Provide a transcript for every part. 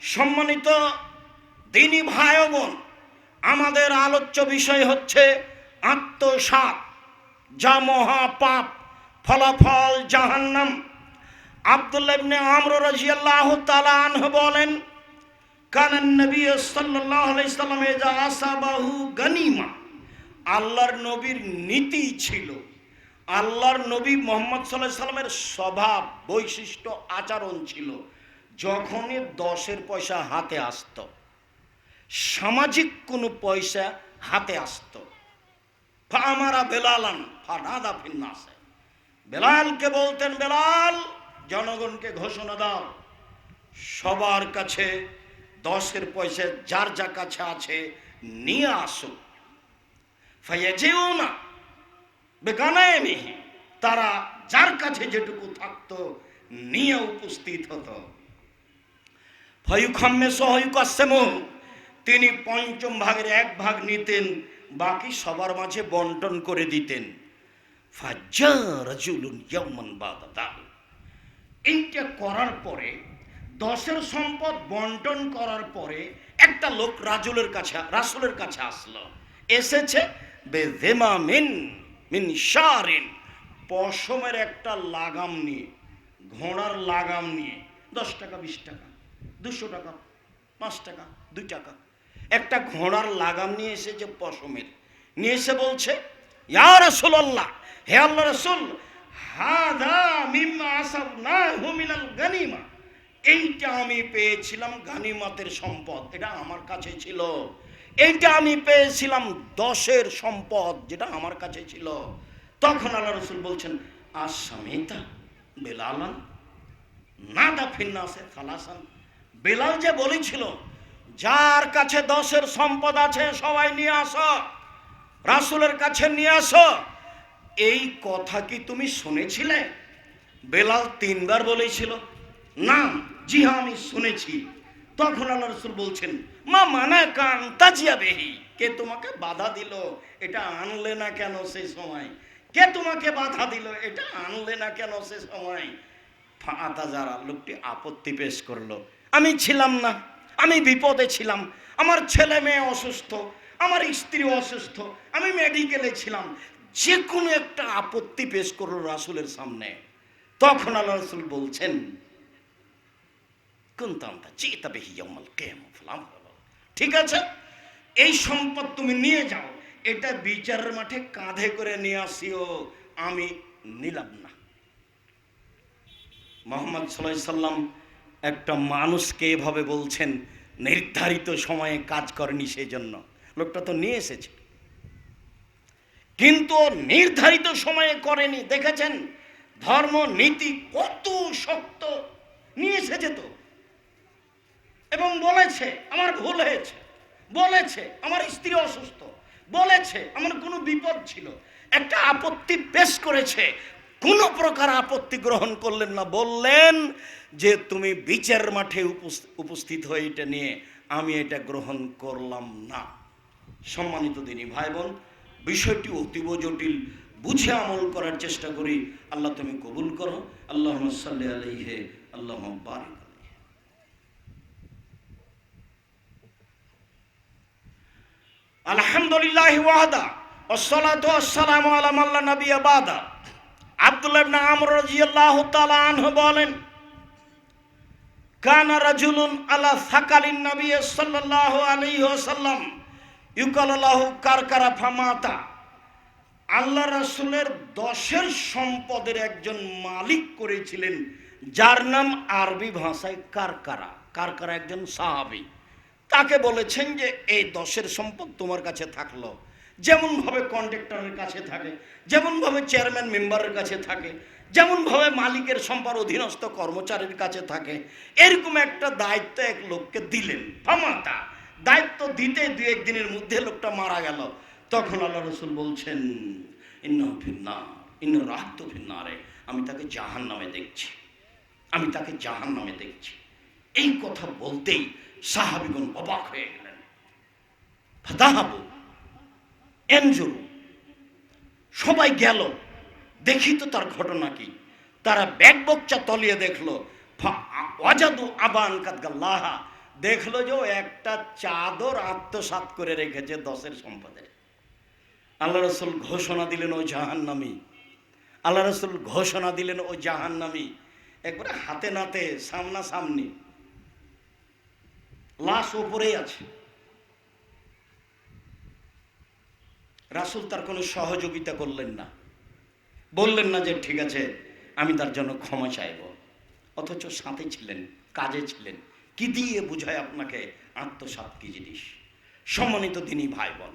সম্মানিত দিনী ভাই বোন, আমাদের আলোচ্য বিষয় হচ্ছে আত্মসাত যা মহা পাপ ফলাফল জাহান্নাম। আব্দুল্লাহ ইবনে আমর রাদিয়াল্লাহু তাআলা আনহু বলেন কানান নবী সাল্লাম আসাবাহু গানিমা। আল্লাহর নবীর নীতি ছিল, আল্লাহর নবী মোহাম্মদ সাল্লাহ সাল্লামের স্বভাব, বৈশিষ্ট্য, আচরণ ছিল। যখনই দশের পয়সা হাতে আসতো, সামাজিক কোনো পয়সা হাতে আসতো। আমারা বেলালান ফানাদা ফিন্নাসে। বেলালকে বলতেন, বেলাল, জনগণকে ঘোষণা দাও। সবার কাছে দশের পয়সা যার যা কাছে আছে নিয়ে আসো। যেও না বেগানায় মেহে তারা যার কাছে যেটুকু থাকতো নিয়ে উপস্থিত হতো। তিনি পঞ্চম ভাগের এক ভাগ নিতেন, বাকি সবার মাঝে বন্টন করে দিতেন। এইটা করার পরে, দশের সম্পদ বন্টন করার পরে একটা লোক রাজুলের কাছে, রাসুলের কাছে আসলো। এসেছে, বেজেমা মিন মিন শারিন। পশমের একটা লাগাম নিয়ে, ঘোড়ার লাগাম নিয়ে, দশ টাকা, বিশ টাকা। দুশো টাকা, পাঁচ টাকা, দুই টাকা। একটা ঘোড়ার লাগাম নিয়ে এসেছে পশমের, নিয়ে এসে বলছে, ইয়া রাসূলুল্লাহ, হে আল্লাহ রাসূল হাদা মিম্মা আসাবনা হুমিনাল গানিমা। এইটা আমি পেয়েছিলাম গানিমাতের সম্পদ, এটা আমার কাছে ছিল। এইটা আমি পেয়েছিলাম দশের সম্পদ, যেটা আমার কাছে ছিল। তখন আল্লাহ রসুল বলছেন আসামিতা বেলালান না দা ফিন্নাসে ফালাসান বেলাল যে বলেছিল, যার কাছে দশের সম্পদ আছে, সবাই নিয়ে আস। রাসুলের কাছে নিয়ে আস। এই কথা কি তুমি শুনেছিলে? বেলাল তিনবার বলেছিল, না, জি হ্যাঁ আমি শুনেছি। তখন আল্লাহ রসুল বলছেন, মা মানা কান তাজিয়া বেহি। কে তোমাকে বাধা দিল? এটা আনলে না কেন সেই সময়? কে তোমাকে বাধা দিল? এটা আনলে না কেন সে সময়? ফাঁতা যারা, লোকটি আপত্তি পেশ করল। আমি ছিলাম না, আমি বিপদে ছিলাম। আমার ছেলে মেয়ে অসুস্থ, আমার স্ত্রী অসুস্থ, আমি মেডিকেলে ছিলাম। যে কোনো একটা আপত্তি পেশ করল রাসুলের সামনে। তখন আল্লাহ রসুল বলছেন ঠিক আছে? এই সম্পদ তুমি নিয়ে যাও। এটা বিচারের মাঠে কাঁধে করে নিয়ে আসিও। আমি নিলাম না। মোহাম্মদ সাল্লাম একটা মানুষকে এভাবে বলছেন, নির্ধারিত সময়ে কাজ করেনি সেই জন্য লোকটা তো নিয়ে এসেছে। কিন্তু নির্ধারিত সময়ে করেনি, দেখেছেন? ধর্ম, নীতি কত শক্ত। নিয়ে এসেছে তো। এবং বলেছে, আমার ভুল হয়েছে। বলেছে, আমার স্ত্রী অসুস্থ। বলেছে, আমার কোনো বিপদ ছিল। একটা আপত্তি পেশ করেছে। কোনো প্রকার আপত্তি গ্রহণ করলেন না। বললেন যে তুমি বিচার মাঠে উপস- উপস্থিত হয়ে এটা নিয়ে আমি এটা গ্রহণ করলাম না সম্মানিত দিনী ভাই বোন বিষয়টি অতীব জটিল বুঝে আমল করার চেষ্টা করি আল্লাহ তুমি কবুল করো আল্লাহ সাল্লি আলাইহে আল্লাহ বারিক আলাইহি। আলহামদুলিল্লাহ ওয়াহদা والصلاة والسلام على من لا نبي بعده আব্দুল্লাহ ইবনে আমর রাদিয়াল্লাহু তাআলা আনহু বলেন কানা রাজুলুন ফামাতা। আল্লাহ রাসূলের দশের সম্পদের একজন মালিক করেছিলেন, যার নাম আরবি ভাষায় কারকারা। কারকারা একজন সাহাবী। তাকে বলেছেন যে, এই দশের সম্পদ তোমার কাছে থাকল। যেমনভাবে কন্ট্রাক্টরের কাছে থাকে, যেমনভাবে চেয়ারম্যান মেম্বারের কাছে থাকে যেমনভাবে মালিকের সম্পদ অধীনস্থ কর্মচারীর কাছে থাকে, এরকম একটা দায়িত্ব এক লোককে দিলেন। ফামাতা দায়িত্ব দিতে দু একদিনের মধ্যে লোকটা মারা গেল। তখন আল্লাহ রসুল বলছেন ইন্ন ভিন্না ইন্ন রাহত ভিন্নারে আমি তাকে জাহান নামে দেখছি, আমি তাকে জাহান নামে দেখছি। এই কথা বলতেই সাহাবিগণ অবাক হয়ে গেলেন। ফাদাহাবু, এনজুরু, সবাই গেল। দেখি তো তার ঘটনা কি। তারা ব্যাগ বচ্চা তলিয়ে দেখল। অজাদু আবান কাদগাল্লাহা। দেখল যে একটা চাদর আত্মসাৎ করে রেখেছে দশের সম্পদের আল্লাহ রসুল ঘোষণা দিলেন, ও জাহান্নামী। আল্লাহ রসুল ঘোষণা দিলেন, ও জাহান্নামী। একবারে হাতে নাতে, সামনাসামনি। লাশ ওপরেই আছে। রাসুল তার কোনো সহযোগিতা করলেন না। বললেন না যে, ঠিক আছে, আমি তার জন্য ক্ষমা চাইব। অথচ সাথে ছিলেন, কাজে ছিলেন। কি দিয়ে বুঝায় আপনাকে আত্মসাৎ কি জিনিস? সম্মানিত তিনি ভাই বোন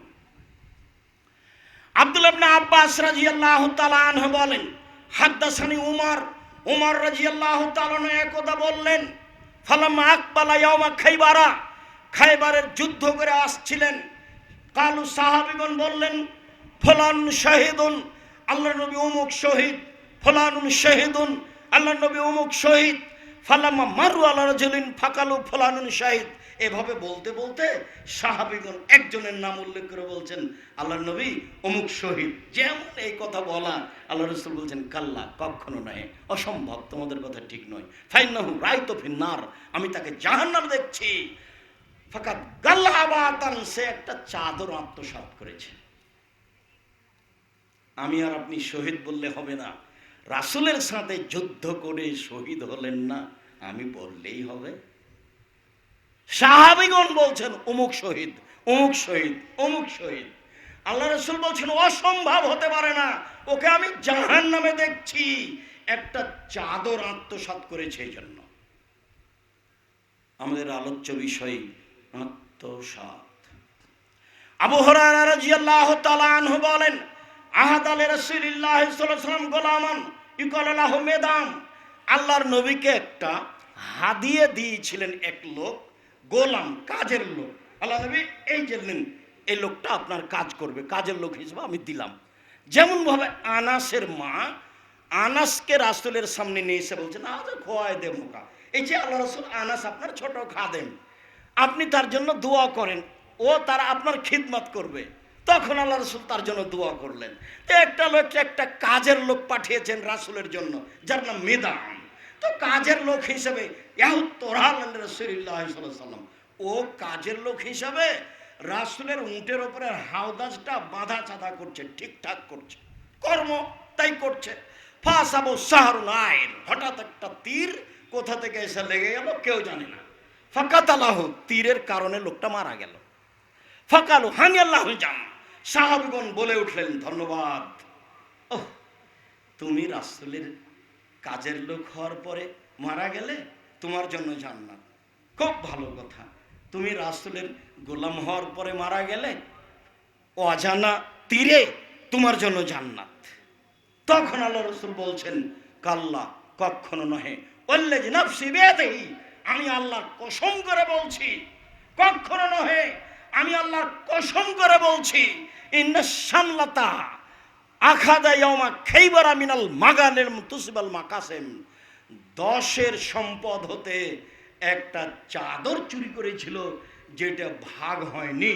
আব্দুল আবনা আব্বাস রাজিয়াল্লাহ তালান বলেন, হাদ্দাসানি উমর। উমর রাজিয়াল্লাহ তালান একদা বললেন ফালাম আকবালা ইয়ামা খাইবারা। খাইবারের যুদ্ধ করে আসছিলেন। কালু সাহাবিগণ বললেন, ফলান শাহিদুন আল্লাহ নবী অমুক শহীদ, ফলানুন শাহিদুন। আল্লাহ নবী অমুক শহীদ, ফালামা মারু আল্লাহ রাজুলিন ফাকালু, ফলানুন শাহিদ। এভাবে বলতে বলতে সাহাবিগণ একজনের নাম উল্লেখ করে বলছেন, আল্লাহ নবী অমুক শহীদ। যেমন এই কথা বলা, আল্লাহ রসুল বলছেন, কাল্লা, কখনো নয় অসম্ভব, তোমাদের কথা ঠিক নয়। ফাইনাহু রায় তো ফিন্নার, আমি তাকে জাহান্নাম দেখছি। ফাঁকা গাল্লাবাতান সে একটা চাদর আত্মসাৎ করেছে। আমি আর আপনি শহীদ বললে হবে না। রাসুলের সাথে যুদ্ধ করে শহীদ হলেন না, আমি বললেই হবে। সাহাবিগণ বলছেন, অমুক শহীদ অমুক শহীদ অমুক শহীদ। আল্লাহ রসুল বলছেন, অসম্ভব হতে পারে না। ওকে আমি জাহান নামে দেখছি। একটা চাদর আত্মসাৎ করেছে এই জন্য। আমাদের আলোচ্য বিষয়, আত্মসাৎ। আবু হরারা রাদিয়াল্লাহু আনহু বলেন আহাদ আলী আলাইহি ওয়াসাল্লাম গোলামান ইকাল লাহু মেদাম। আল্লাহর নবীকে একটা হাদিয়ে দিয়েছিলেন এক লোক, গোলাম, কাজের লোক। আল্লাহ নবী, এই যে এই লোকটা আপনার কাজ করবে, কাজের লোক হিসেবে আমি দিলাম। যেমনভাবে আনাসের মা আনাসকে রাসূলের সামনে নিয়ে এসে বলছেন আজ খোয়াই দে মোকা এই যে আল্লাহ রসুল আনাস আপনার ছোট খাদেম, আপনি তার জন্য দোয়া করেন, ও তার আপনার খিদমত করবে। তখন আল্লাহ রসুল তার জন্য দোয়া করলেন। একটা লোক একটা কাজের লোক পাঠিয়েছেন রাসুলের জন্য, যার নাম মেদাম। তো কাজের লোক হিসেবে ও কাজের লোক হিসাবে রাসুলের উঁটের ওপরে হাওদাজটা বাঁধা চাঁদা করছে, ঠিকঠাক করছে। কর্ম তাই করছে। ফাঁসাবো শাহরুল আয়ের হঠাৎ একটা তীর কোথা থেকে এসে লেগে গেল কেউ জানে না। ফাঁকাত আল্লাহ তীরের কারণে লোকটা মারা গেল। ফাঁকালু হানি আল্লাহ জান সাহাবিগণ বলে উঠলেন, ধন্যবাদ। ওহ, তুমি রাসুলের কাজের লোক হওয়ার পরে মারা গেলে তোমার জন্য জান্নাত। খুব ভালো কথা। তুমি রাসুলের গোলাম হওয়ার পরে মারা গেলে অজানা তীরে তোমার জন্য জান্নাত। তখন আল্লাহ রসুল বলছেন, কাল্লা কখনো নহে। বললে যে নফসি বেদেই আমি আল্লাহ কসম করে বলছি কখনো নহে। আমি আল্লাহর কসম করে বলছি আখাদা ইয়মা খেইবার মিনাল মাগানের তুসিবাল মাকাসেম। দশের সম্পদ হতে একটা চাদর চুরি করেছিল, যেটা ভাগ হয়নি।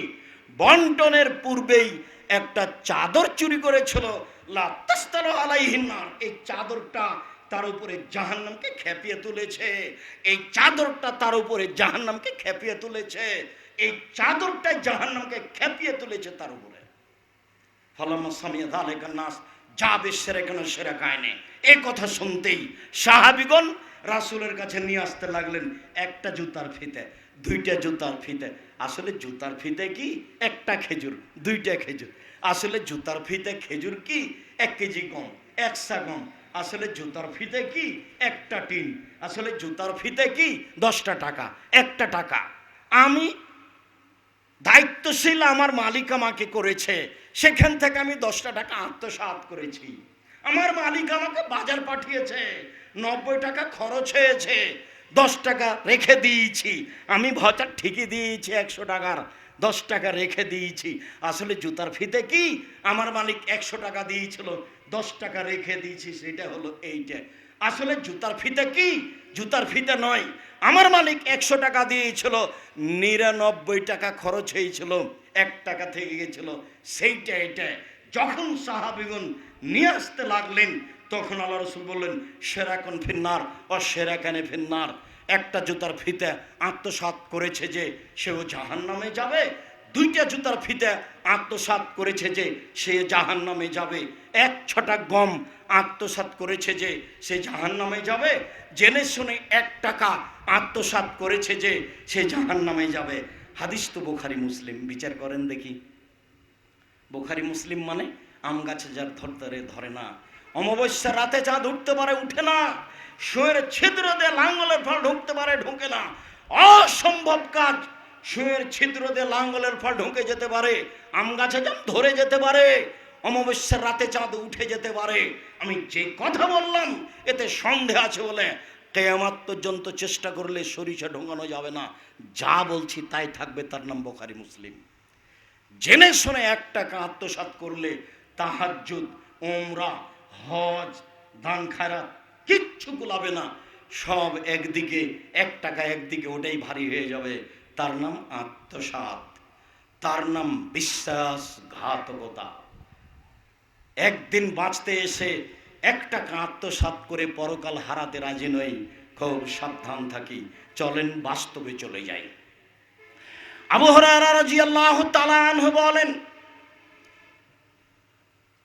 বন্টনের পূর্বেই একটা চাদর চুরি করেছিল। আলাইহিন্নার এই চাদরটা তার উপরে জাহান্নামকে খেপিয়ে তুলেছে। এই চাদরটা তার উপরে জাহান্নামকে খেপিয়ে তুলেছে। এই চাদরটা জাহান্নামকে খেপিয়ে তুলেছে তার উপরে। দালেকার নাস, যাবে সেরে কেন সেরা কায়নে? এ কথা শুনতেই সাহাবিগণ রাসুলের কাছে নিয়ে আসতে লাগলেন একটা জুতার ফিতে, দুইটা জুতার ফিতে। আসলে জুতার ফিতে কি? একটা খেজুর, দুইটা খেজুর। আসলে জুতার ফিতে খেজুর কি? এক কেজি কম একশা কম আসলে জুতার ফিতে কি? একটা টিন। আসলে জুতার ফিতে কি? দশটা টাকা, একটা টাকা। আমি দায়িত্বশীল আমার মালিক আমাকে করেছে। সেখান থেকে আমি দশটা টাকা আত্মসাৎ করেছি। আমার মালিক আমাকে বাজার পাঠিয়েছে। নব্বই টাকা খরচ হয়েছে। দশ টাকা রেখে দিয়েছি। আমি ভচার ঠিকই দিয়েছি একশো টাকার। দশ টাকা রেখে দিয়েছি। আসলে জুতার ফিতে কি? আমার মালিক একশো টাকা দিয়েছিল। দশ টাকা রেখে দিয়েছি, সেটা হলো এইটা। আসলে জুতার ফিতে কি? জুতার ফিতে নয়। আমার মালিক একশো টাকা দিয়েছিল, নিরানব্বই টাকা খরচ হয়েছিল, এক টাকা থেকে গেছিল। সেইটা, এটা। যখন সাহাবিগুন নিয়ে আসতে লাগলেন, তখন আল্লাহ রসুল বললেন সেরাকন ফিন্নার? ও সেরাকানে ফিন্নার? একটা জুতার ফিতে আত্মসাৎ করেছে যে, সেও জাহান নামে যাবে দুইটা জুতার ফিতে আত্মসাৎ করেছে যে সে জাহান নামে যাবে। এক ছটা গম আত্মসাৎ করেছে যে সে জাহান নামে যাবে। জেনে শুনে এক টাকা আত্মসাৎ করেছে যে সে জাহান নামে যাবে। হাদিস তো বোখারি মুসলিম, বিচার করেন দেখি। বোখারি মুসলিম মানে আম গাছে যার ধরতে ধরে না। অমাবস্যা রাতে চাঁদ উঠতে পারে, উঠে না। শুয়ের ছিদ্র দিয়ে লাঙ্গলের ফল ঢুকতে পারে, ঢুকে না। অসম্ভব কাজ। শুয়ের ছিদ্র দিয়ে লাঙ্গলের ফল ঢুকে যেতে পারে, আম গাছে যেমন ধরে যেতে পারে, অমাবস্যার রাতে চাঁদ উঠে যেতে পারে। আমি যে কথা বললাম, এতে সন্দেহ আছে বলে কেয়ামাত পর্যন্ত চেষ্টা করলে সরিষা ঢোঙানো যাবে না। যা বলছি তাই থাকবে, তার নাম বোখারি মুসলিম। জেনে শুনে এক টাকা আত্মসাৎ করলে তাহাজ্জুদ ওমরা হজ, দান খায়রাত কিচ্ছু গুলাবে না। সব একদিকে, এক টাকা একদিকে ওটাই ভারী হয়ে যাবে। তার নাম আত্মসাৎ। তার নাম বিশ্বাসঘাতকতা। একদিন বাঁচতে এসে এক টাকা আত্মসাৎ করে পরকাল হারাতে রাজি নই। খুব সাবধান থাকি, চলেন বাস্তবে চলে যাই। আবু হুরায়রা রাদিয়াল্লাহু তাআলা বলেন,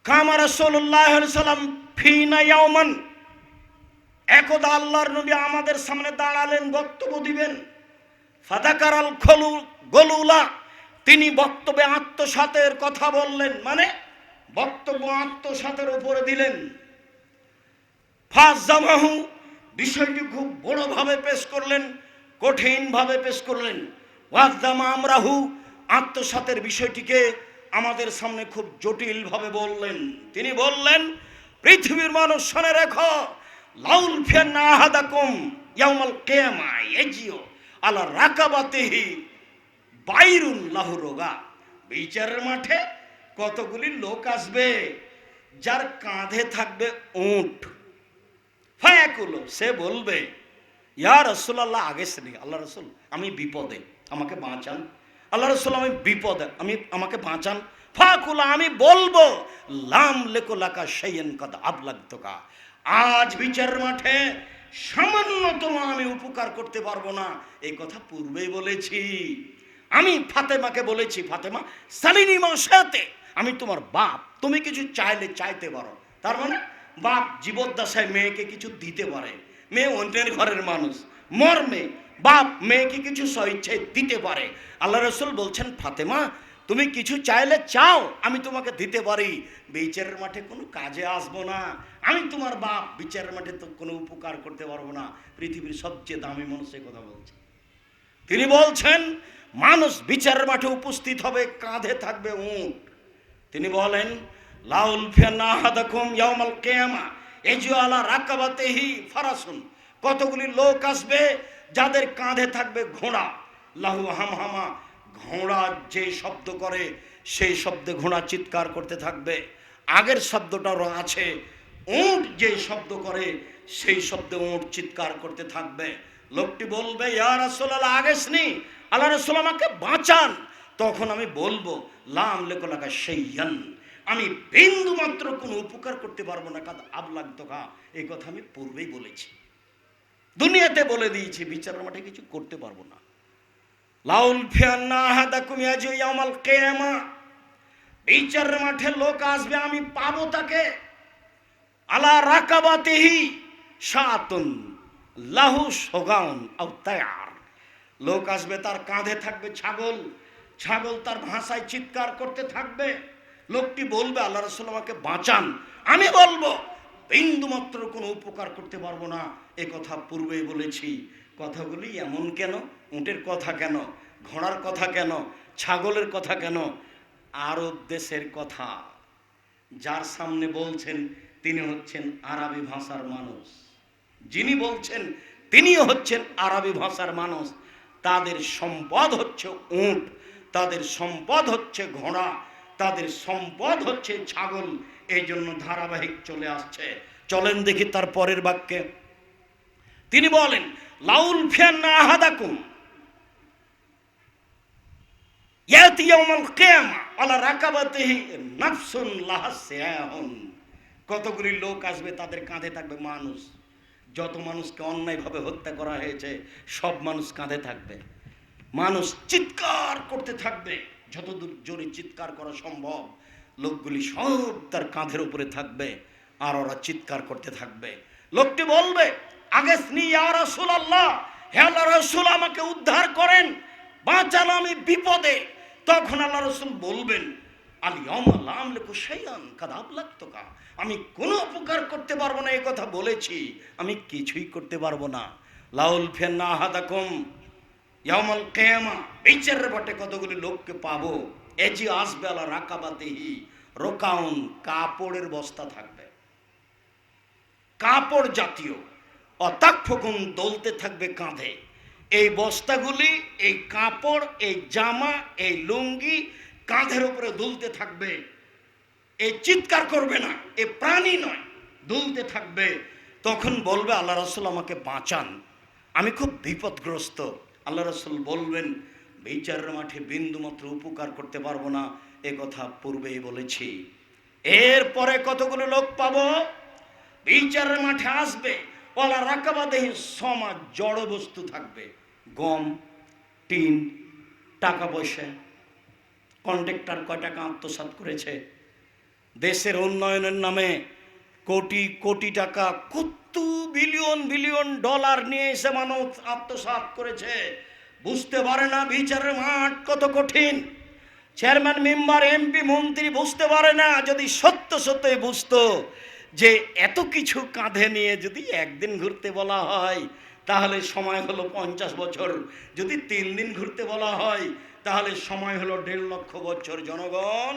কামা রাসূলুল্লাহ সাল্লাম ফিনা ইয়াওমান? একদা আল্লাহর নবী আমাদের সামনে দাঁড়ালেন, বক্তব্য দিবেন। ফাদাকারাল খলু গলুলা, তিনি বক্তব্যে আত্মসাতের কথা বললেন। মানে বক্তব্য আত্মসাতের উপরে দিলেন। ফাজামাহু, বিষয়টি খুব বড়ভাবে পেশ করলেন, কঠিনভাবে পেশ করলেন। ওয়াজামা আমরাহু, আত্মসাতের বিষয়টিকে আমাদের সামনে খুব জটিলভাবে বললেন। তিনি বললেন, পৃথিবীর মানুষ শোনে রেখো, লাউল ফিয়ান আহাদাকুম ইয়াউমাল কিয়ামা ইয়াজিও আলা রাকাবাতিহি বাইরুন লাহুরোগা বিচারের মাঠে কতগুলি লোক আসবে, যার কাঁধে থাকবে উট। ফায়াকুলো, সে বলবে, ইয়া রসুল্লাহ আগে শ্রেণি আল্লাহ রসুল, আমি বিপদে, আমাকে বাঁচান। আল্লাহ রসুল, আমি বিপদে, আমি, আমাকে বাঁচান। ফাকুলা আমি বলব, লাম লেকোলাকা সেইন কদ আবলাগতকা। আজ বিচারের মাঠে সামান্যতম আমি উপকার করতে পারব না। এই কথা পূর্বেই বলেছি। আমি ফাতেমাকে বলেছি, ফাতেমা সালিনী সাথে আমি তোমার বাপ। তুমি কিছু চাইলে চাইতে পারো। তার মানে বাপ জীবদ্দশায় মেয়েকে কিছু দিতে পারে। মেয়ে অন্যের ঘরের মানুষ। মর্মে, বাপ মেয়েকে কিছু স্বইচ্ছায় দিতে পারে। আল্লাহ রসুল বলছেন, ফাতেমা তুমি কিছু চাইলে চাও, আমি তোমাকে দিতে পারি। বিচারের মাঠে কোনো কাজে আসব না। আমি তোমার বাপ, বিচারের মাঠে তো কোনো উপকার করতে পারব না। পৃথিবীর সবচেয়ে দামি মানুষের কথা বলছে। তিনি বলছেন, মানুষ বিচারের মাঠে উপস্থিত হবে, কাঁধে থাকবে উঁট। তিনি বলেন, লাউল ফিয়ানাহাদাকুম ইয়াউমাল কিয়ামা এজু আলা রাকাবাতিহি ফারাসুন। কতগুলি লোক আসবে যাদের কাঁধে থাকবে ঘোড়া। লাহু হামহামা ঘোড়া যে শব্দ করে, সেই শব্দে ঘোড়া চিৎকার করতে থাকবে। আগের শব্দটারও আছে, উঁট যে শব্দ করে, সেই শব্দে উঁট চিৎকার করতে থাকবে। লোকটি বলবে, ইয়া রাসূলুল্লাহ আগেসনি আল্লাহ রাসূল আমাকে বাঁচান। তখন আমি বলব, লাম লেকলাকা সেইয়ান আমি বিন্দু মাত্র কোনো উপকার করতে পারব না। কাদ আবলাগ তোকা। এই কথা আমি পূর্বেই বলেছি। দুনিয়াতে বলে দিয়েছি, বিচারের মাঠে কিছু করতে পারব না। লাউল ফিয়ান্না হাদাকুম ইয়াজু ইয়াউমাল কিয়ামা। মাঠে লোক আসবে, আমি পাবো তাকে। আলা রাকাবাতিহি সাতুন লাহু সোগাউন আও তায়ার। লোক আসবে, তার কাঁধে থাকবে ছাগল। ছাগল তার ভাষায় চিৎকার করতে থাকবে। লোকটি বলবে, আল্লাহ রসুল আমাকে বাঁচান। আমি বলব বিন্দু মাত্র কোনো উপকার করতে পারব না। এ কথা পূর্বেই বলেছি। কথাগুলি এমন কেন? উটের কথা কেন? ঘোড়ার কথা কেন? ছাগলের কথা কেন? আরব দেশের কথা। যার সামনে বলছেন, তিনি হচ্ছেন আরবি ভাষার মানুষ। যিনি বলছেন, তিনিও হচ্ছেন আরবি ভাষার মানুষ। তাদের সম্পদ হচ্ছে উট, তাদের সম্পদ হচ্ছে ঘোড়া, তাদের সম্পদ হচ্ছে ছাগল। এই জন্য ধারাবাহিক চলে আসছে। চলেন দেখি তার পরের বাক্যে। তিনি বলেন লাউল ফিয়ান না আহাদাকুম কতগুলি লোক আসবে তাদের কাঁধে থাকবে মানুষ। যত মানুষকে অন্যায়ভাবে হত্যা করা হয়েছে, সব মানুষ কাঁধে থাকবে। মানুষ চিৎকার করতে থাকবে, যতদূর জোরে চিৎকার করা সম্ভব, লোকগুলি সব তার কাঁধের উপরে থাকবে আর ওরা চিৎকার করতে থাকবে। লোকটি বলবে আগে স্নি রসুল আল্লাহ হে আল্লাহ রসুল, আমাকে উদ্ধার করেন। বাঁচান আমি বিপদে। তখন আল্লাহ রসুল বলবেন আমি কোনো উপকার করতে পারব না, এই কথা বলেছি। আমি কিছুই করতে পারব না। লাউল ফেন্না হাদাকুম ইয়ামাল কেয়ামা বিচারের বটে কতগুলি লোককে পাবো। এজি আসবে আলা রাকাবাতেহি, রোকাউন, কাপড়ের বস্তা থাকবে। কাপড় জাতীয়। অতাক্ষগুণ দলতে থাকবে কাঁধে। এই বস্তাগুলি, এই কাপড়, এই জামা, এই লুঙ্গি কাঁধের উপরে দুলতে থাকবে। এই চিৎকার করবে না, এ প্রাণী নয়, দুলতে থাকবে। তখন বলবে, আল্লাহ রসুল আমাকে বাঁচান। আমি খুব বিপদগ্রস্ত। আল্লাহ রসুল বলবেন, বিচারের মাঠে বিন্দুমাত্র উপকার করতে পারব না, এ কথা পূর্বেই বলেছি। এরপরে কতগুলো লোক পাবো? বিচারের মাঠে আসবে ওলা রাকাবা দেহি সমাজ জড় বস্তু থাকবে। গম, টিন, টাকা পয়সা। কন্ট্রাক্টর কয় টাকা আত্মসাৎ করেছে? দেশের উন্নয়নের নামে কোটি কোটি টাকা কত বিলিয়ন বিলিয়ন ডলার নিয়ে এসে মানুষ আত্মসাৎ করেছে। বুঝতে পারে না বিচারের মাঠ কত কঠিন। চেয়ারম্যান, মেম্বার, এমপি, মন্ত্রী বুঝতে পারে না, যদি সত্য সত্যই বুঝতো যে এত কিছু কাঁধে নিয়ে যদি একদিন ঘুরতে বলা হয়, তাহলে সময় হলো পঞ্চাশ বছর। যদি তিন দিন ঘুরতে বলা হয়, তাহলে সময় হলো দেড় লক্ষ বছর। জনগণ,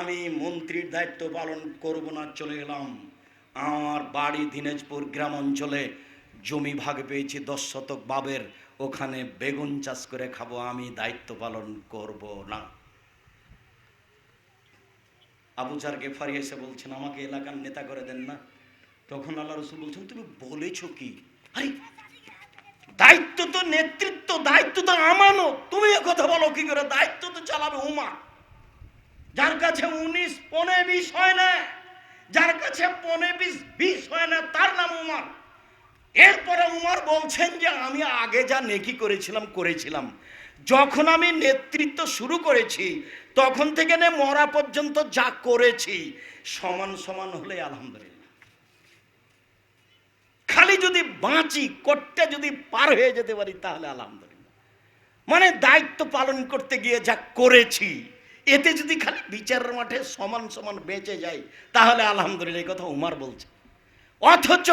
আমি মন্ত্রীর দায়িত্ব পালন করব না, চলে গেলাম আমার বাড়ি দিনাজপুর গ্রাম অঞ্চলে জমি ভাগ পেয়েছি দশ শতক বাবের। ওখানে বেগুন চাষ করে খাব, আমি দায়িত্ব পালন করব না। আবু চার গেফারি এসে বলছেন, আমাকে এলাকার নেতা করে দেন না। তখন আল্লাহ রসুল বলছেন, তুমি বলেছ কি? আরে, দায়িত্ব তো নেতৃত্ব, দায়িত্ব তো আমানো তুমি কথা বলো, কি করে? দায়িত্ব তো চালাবে উমা। যার কাছে উনিশ পনে বিশ হয় না, যার কাছে পনে বিশ বিশ হয় না, তার নাম উমার এরপরে উমার বলছেন যে, আমি আগে যা নেকি করেছিলাম করেছিলাম। যখন আমি নেতৃত্ব শুরু করেছি, তখন থেকে নে মরা পর্যন্ত যা করেছি, সমান সমান হলে আলহামদুলিল্লাহ। খালি যদি বাঁচি করতে যদি পার হয়ে যেতে পারি, তাহলে আলহামদুলিল্লাহ। মানে দায়িত্ব পালন করতে গিয়ে যা করেছি, এতে যদি খালি বিচারের মাঠে সমান সমান বেঁচে যাই, তাহলে আলহামদুলিল্লাহ এই কথা উমার বলছে। অথচ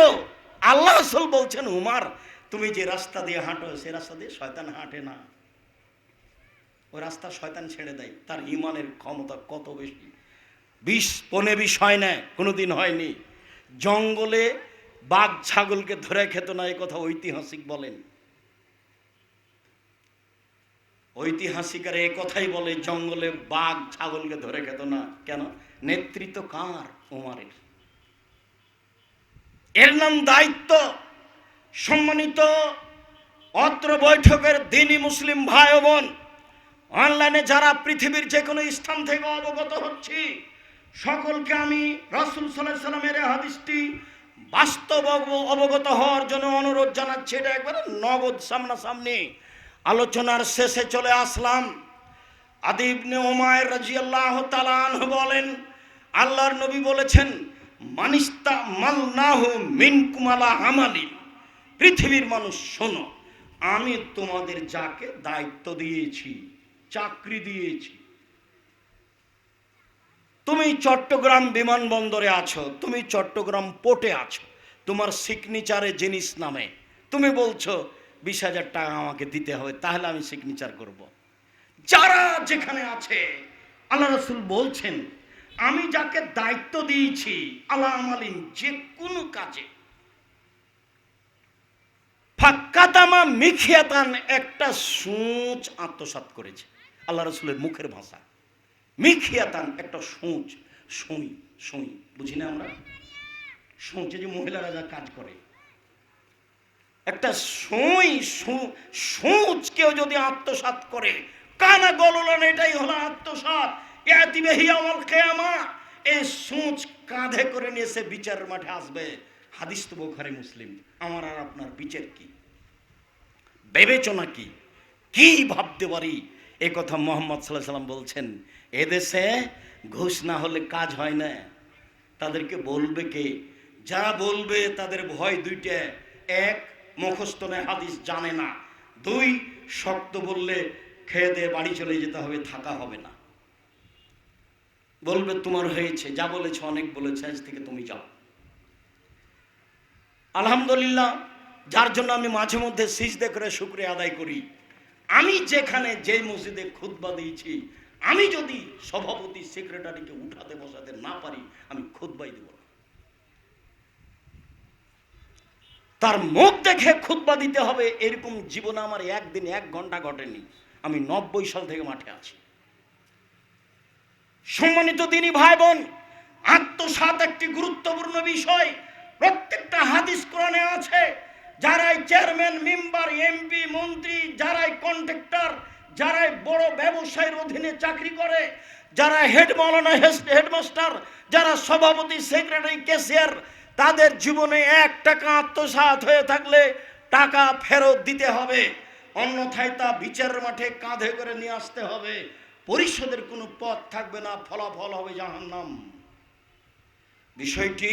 আল্লাহ রসুল বলছেন, উমার, তুমি যে রাস্তা দিয়ে হাঁটো, সে রাস্তা দিয়ে শয়তান হাঁটে না। ওই রাস্তা শয়তান ছেড়ে দেয়। তার ইমানের ক্ষমতা কত বেশি? বিষ পনে বিষ হয় না, কোনোদিন হয়নি। জঙ্গলে বাঘ ছাগলকে ধরে খেত না এই কথা ঐতিহাসিক বলেন। ঐতিহাসিকার এ কথাই বলে, জঙ্গলে বাঘ ছাগলকে ধরে খেত না। কেন? নেতৃত্ব কার? উমারের এর নাম দায়িত্ব সম্মানিত অত্র বৈঠকের দিনী মুসলিম ভাই ও বোন। অনলাইনে যারা পৃথিবীর যে কোনো স্থান থেকে অবগত হচ্ছি, সকলকে আমি রাসুল সাল্লাহ সাল্লামের হাদিসটি বাস্তব অবগত হওয়ার জন্য অনুরোধ জানাচ্ছি, এটা একবারে নগদ সামনাসামনি আলোচনার শেষে চলে আসলাম। আদিবনে ওমায় রাজিয়াল্লাহ তালান বলেন, আল্লাহর নবী বলেছেন, মানিস্তা মিন কুমালা আমালিন। পৃথিবীর মানুষ শোনো, আমি তোমাদের যাকে দায়িত্ব দিয়েছি চাকরি দিয়েছি। তুমি চট্টগ্রাম বিমানবন্দরে আছো, তুমি চট্টগ্রাম পোর্টে আছো, তোমার সিগনেচারে জিনিস নামে। তুমি বলছো, বিশ হাজার টাকা আমাকে দিতে হবে, তাহলে আমি সিগনেচার করব। যারা যেখানে আছে, আল্লাহ রসুল বলছেন, আমি যাকে দায়িত্ব দিয়েছি, আল্লাহ আমালিন যে কোনো কাজে। ফাক্কাতামা মিখিয়াতান একটা সূচ আত্মসাৎ করেছে। আল্লাহ রসুলের মুখের ভাষা। মিখিয়াতান একটা সূচ, সুই সুই, বুঝি না আমরা? সূচে যে মহিলারা যা কাজ করে। একটা সুই সূচ কেউ যদি আত্মসাৎ করে, কানা গললান এটাই হলো আত্মসাৎ। ইয়াতিবেহি আমল কেয়ামা। এই সূচ কাঁধে করে নিয়ে সে বিচারের মাঠে আসবে। হাদিস তো বোখারি মুসলিম। আমার আর আপনার বিচার কি? বিবেচনা কি? কি ভাবতে পারি? এ কথা মোহাম্মদ সাল্লাহ সাল্লাম বলছেন, এদেশে ঘুষ না হলে কাজ হয় না। তাদেরকে বলবে কে? যারা বলবে তাদের ভয় দুইটা। এক, মুখস্থ নয়, হাদিস জানে না। দুই, শক্ত বললে খেয়ে দিয়ে বাড়ি চলে যেতে হবে, থাকা হবে না। বলবে, তোমার হয়েছে, যা বলেছে, অনেক বলেছে, আজ থেকে তুমি যাও। আলহামদুলিল্লাহ, যার জন্য আমি মাঝে মধ্যে সিজদে করে শুক্রিয়া আদায় করি। আমি যেখানে যে মসজিদে খুতবা দিয়েছি, আমি যদি সভাপতি, সেক্রেটারিকে উঠাতে, বসাতে না পারি, আমি খুতবাই দেব না। তার মুখ দেখে খুতবা দিতে হবে, এরকম জীবনে আমার একদিন এক ঘণ্টা ঘটেনি। আমি নব্বই সাল থেকে মাঠে আছি। সম্মানিত তিনি ভাই বোন আত্মসাত একটি গুরুত্বপূর্ণ বিষয়। প্রত্যেকটা হাদিস কোরআনে আছে। যারাই চেয়ারম্যান, মেম্বার, এমপি, মন্ত্রী, যারাই কন্ট্রাক্টর, যারাই বড় ব্যবসায়ের অধীনে চাকরি করে যারা হেড মৌলানা হেডমাস্টার, যারা সভাপতি, সেক্রেটারি, ক্যাশিয়ার, তাদের জীবনে এক টাকা আত্মসাৎ হয়ে থাকলে টাকা ফেরত দিতে হবে। অন্যথায় তা বিচারের মাঠে কাঁধে করে নিয়ে আসতে হবে। পরিষদের কোনো পথ থাকবে না, ফলাফল হবে জাহান্নাম। বিষয়টি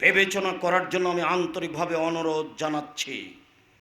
বিবেচনা করার জন্য আমি আন্তরিকভাবে অনুরোধ জানাচ্ছি।